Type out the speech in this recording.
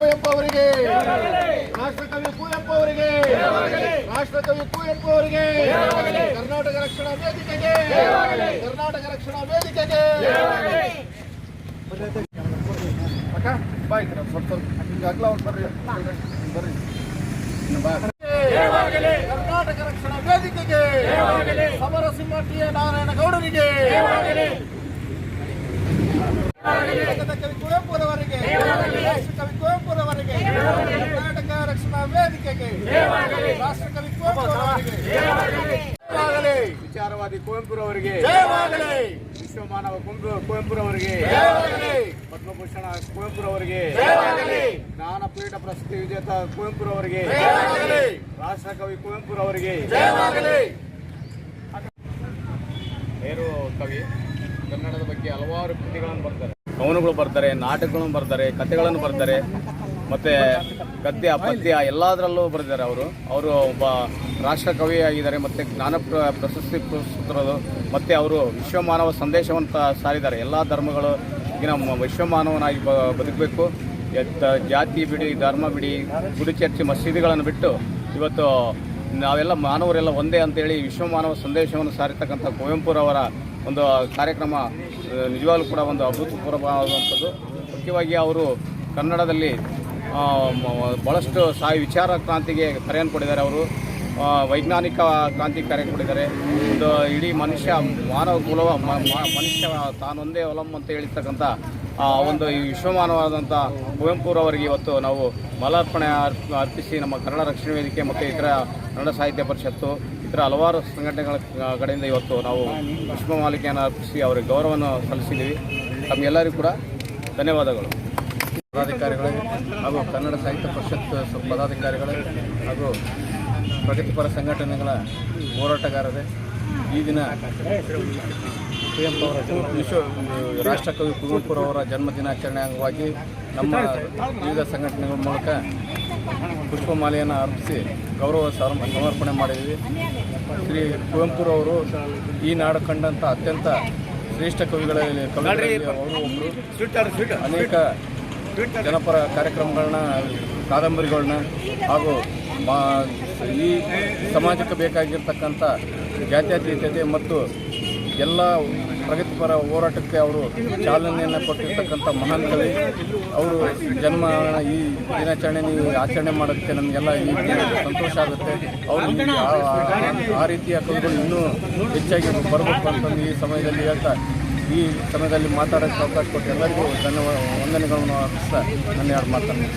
ಕುವೆಂಪು ಅವರಿಗೆ. ರಾಷ್ಟ್ರಕವಿ ಕುವೆಂಪು ಅವರಿಗೆ. ರಾಷ್ಟ್ರಕವಿ ಕುವೆಂಪು ಅವರಿಗೆ. ಕರ್ನಾಟಕ ರಕ್ಷಣಾ ವೇದಿಕೆಗೆ. ಕರ್ನಾಟಕ ರಕ್ಷಣಾ ವೇದಿಕೆಗೆ. ಅಕ್ಕ ಬಾಯ್ ಸ್ವಲ್ಪ ಅಗ್ಲ ಅವ್ರು ಬರ್ರಿ. ಬರ್ರಿ. ಇನ್ನು ಬಾ. ಕರ್ನಾಟಕ ರಕ್ಷಣಾ ವೇದಿಕೆಗೆ ಸಮರಸಿಂಹ ಟಿ ನಾರಾಯಣ ಗೌಡರಿಗೆ. ಕರ್ನಾಟಕದ ಕವಿ ಕುವೆಂಪುರವರಿಗೆ. ರಾಷ್ಟ್ರಕವಿ ಕುವೆಂಪುರವರಿಗೆ. ಕರ್ನಾಟಕ ರಕ್ಷಣಾ ವೇದಿಕೆಗೆ. ರಾಷ್ಟ್ರಕವಿ ಕುವೆಂಪುರವರಿಗೆ. ಜಯವಾಗಲಿ ವಿಚಾರವಾದಿ ಕುವೆಂಪುರವರಿಗೆ. ವಿಶ್ವ ಮಾನವ ಕುವೆಂಪು ಕುವೆಂಪುರವರಿಗೆ. ಜಯವಾಗಲಿ ಪದ್ಮಭೂಷಣ ಕುವೆಂಪುರವರಿಗೆ. ಜಯವಾಗಲಿ ಜ್ಞಾನಪೀಠ ಪ್ರಶಸ್ತಿ ವಿಜೇತ ಕುವೆಂಪುರವರಿಗೆ. ಜಯವಾಗಲಿ ರಾಷ್ಟ್ರಕವಿ ಕುವೆಂಪುರವರಿಗೆ. ಕವಿ ಕನ್ನಡದ ಬಗ್ಗೆ ಹಲವಾರು ಕೃತಿಗಳನ್ನು ಬರ್ತಾರೆ. ಕವನಗಳು ಬರ್ತಾರೆ ನಾಟಕಗಳನ್ನು ಬರ್ತಾರೆ, ಕಥೆಗಳನ್ನು ಬರ್ತಾರೆ, ಮತ್ತೆ ಗದ್ಯ, ಪದ್ಯ ಎಲ್ಲದರಲ್ಲೂ ಬರೆದಿದ್ದಾರೆ ಅವರು. ಅವರು ಒಬ್ಬ ರಾಷ್ಟ್ರ ಕವಿ ಆಗಿದ್ದಾರೆ ಮತ್ತೆ ಜ್ಞಾನ ಪ್ರ- ಪ್ರಶಸ್ತಿ ಪುರಸ್ಕೃತರು, ಮತ್ತೆ ಅವರು ವಿಶ್ವಮಾನವ ಸಂದೇಶವನ್ನು ಸಾರಿದ್ದಾರೆ. ಎಲ್ಲ ಧರ್ಮಗಳು ಈಗಿನ ವಿಶ್ವಮಾನವನಾಗಿ ಬದುಕಬೇಕು. ಜಾತಿ ಬಿಡಿ, ಧರ್ಮ ಬಿಡಿ, ಗುಡಿ ಚರ್ಚೆ ಮಸೀದಿಗಳನ್ನು ಬಿಟ್ಟು ಇವತ್ತು ನಾವೆಲ್ಲ ಮಾನವರೆಲ್ಲ ಒಂದೇ ಅಂತೇಳಿ ವಿಶ್ವಮಾನವ ಸಂದೇಶವನ್ನು ಸಾರಿರ್ತಕ್ಕಂಥ ಕುವೆಂಪುರವರ ಒಂದು ಕಾರ್ಯಕ್ರಮ ನಿಜವಾಗ್ಲೂ ಕೂಡ ಒಂದು ಅಭೂತಪೂರ್ವವಾದಂಥದ್ದು. ಮುಖ್ಯವಾಗಿ ಅವರು ಕನ್ನಡದಲ್ಲಿ ಭಾಳಷ್ಟು ಸಾಯಿ ವಿಚಾರ ಕ್ರಾಂತಿಗೆ ಕರೆಯನ್ನು ಕೊಟ್ಟಿದ್ದಾರೆ ಅವರು ವೈಜ್ಞಾನಿಕ ಕ್ರಾಂತಿ ಕರೆ ಕೊಟ್ಟಿದ್ದಾರೆ ಒಂದು ಇಡೀ ಮನುಷ್ಯ, ಮಾನವ ಕುಲವ ಮನುಷ್ಯ ತಾನೊಂದೇ ಅವಲಂಬ ಅಂತ ಹೇಳಿರ್ತಕ್ಕಂಥ ಒಂದು ಈ ವಿಶ್ವಮಾನವಾದಂಥ ಕುವೆಂಪುರವರಿಗೆ ಇವತ್ತು ನಾವು ಮಲಾರ್ಪಣೆ ಅರ್ಪ- ಅರ್ಪಿಸಿ ನಮ್ಮ ಕನ್ನಡ ರಕ್ಷಣಾ ವೇದಿಕೆ ಮತ್ತು ಇತರ ಕನ್ನಡ ಸಾಹಿತ್ಯ ಪರಿಷತ್ತು ಇತರ ಹಲವಾರು ಸಂಘಟನೆಗಳ ಕಡೆಯಿಂದ ಇವತ್ತು ನಾವು ಪುಷ್ಪ ಮಾಲಿಕೆಯನ್ನು ಅರ್ಪಿಸಿ ಅವರಿಗೆ ಗೌರವವನ್ನು ಸಲ್ಲಿಸಿದ್ದೀವಿ. ತಮಗೆಲ್ಲರಿಗೂ ಕೂಡ ಧನ್ಯವಾದಗಳು. ಪದಾಧಿಕಾರಿಗಳು ಹಾಗೂ ಕನ್ನಡ ಸಾಹಿತ್ಯ ಪರಿಷತ್ ಪದಾಧಿಕಾರಿಗಳು ಹಾಗೂ ಪ್ರಗತಿಪರ ಸಂಘಟನೆಗಳ ಹೋರಾಟಗಾರರೇ ಈ ದಿನ ಅವರ ವಿಶ್ವ ರಾಷ್ಟ್ರಕವಿ ಕುವೆಂಪುರವರ ಜನ್ಮ ದಿನಾಚರಣೆ ಅಂಗವಾಗಿ ನಮ್ಮ ವಿವಿಧ ಸಂಘಟನೆಗಳ ಮೂಲಕ ಪುಷ್ಪಮಾಲೆಯನ್ನು ಅರ್ಪಿಸಿ ಗೌರವ ಸಮ- ಸಮರ್ಪಣೆ ಮಾಡಿದ್ದೀವಿ. ಶ್ರೀ ಕುವೆಂಪುರವರು ಈ ನಾಡು ಕಂಡಂಥ ಅತ್ಯಂತ ಶ್ರೇಷ್ಠ ಕವಿಗಳಲ್ಲಿ ಕವಿಗಳಲ್ಲಿ ಅವರು ಅನೇಕ ಜನಪರ ಕಾರ್ಯಕ್ರಮಗಳನ್ನ, ಕಾದಂಬರಿಗಳನ್ನ ಹಾಗೂ ಮಾ ಈ ಸಮಾಜಕ್ಕೆ ಬೇಕಾಗಿರ್ತಕ್ಕಂಥ ಜಾತ್ಯತೀತತೆ ಮತ್ತು ಎಲ್ಲ ಪ್ರಗತಿಪರ ಹೋರಾಟಕ್ಕೆ ಅವರು ಚಾಲನೆಯನ್ನು ಕೊಟ್ಟಿರ್ತಕ್ಕಂಥ ಮಹಾನ್ ಕವಿ. ಅವರು ಜನ್ಮ ಈ ದಿನಾಚರಣೆ ನೀವು ಆಚರಣೆ ಮಾಡೋದಕ್ಕೆ ನಮಗೆಲ್ಲ ಈ ಸಂತೋಷ ಆಗುತ್ತೆ. ಅವರು ಆ- ರೀತಿಯ ಕವಿಗಳು ಇನ್ನೂ ಹೆಚ್ಚಾಗಿ ಬರಬೇಕು ಅಂತಂದು ಈ ಸಮಯದಲ್ಲಿ ಹೇಳ್ತಾ, ಈ ಸಮಯದಲ್ಲಿ ಮಾತಾಡೋಕ್ಕೆ ಅವಕಾಶ ಕೊಟ್ಟು ಎಲ್ಲರಿಗೂ ಧನ್ಯವಾದ, ವಂದನೆಗಳನ್ನು ಅರ್ಪಿಸ್ತಾ ನನ್ನ ಎರಡು ಮಾತನ್ನು.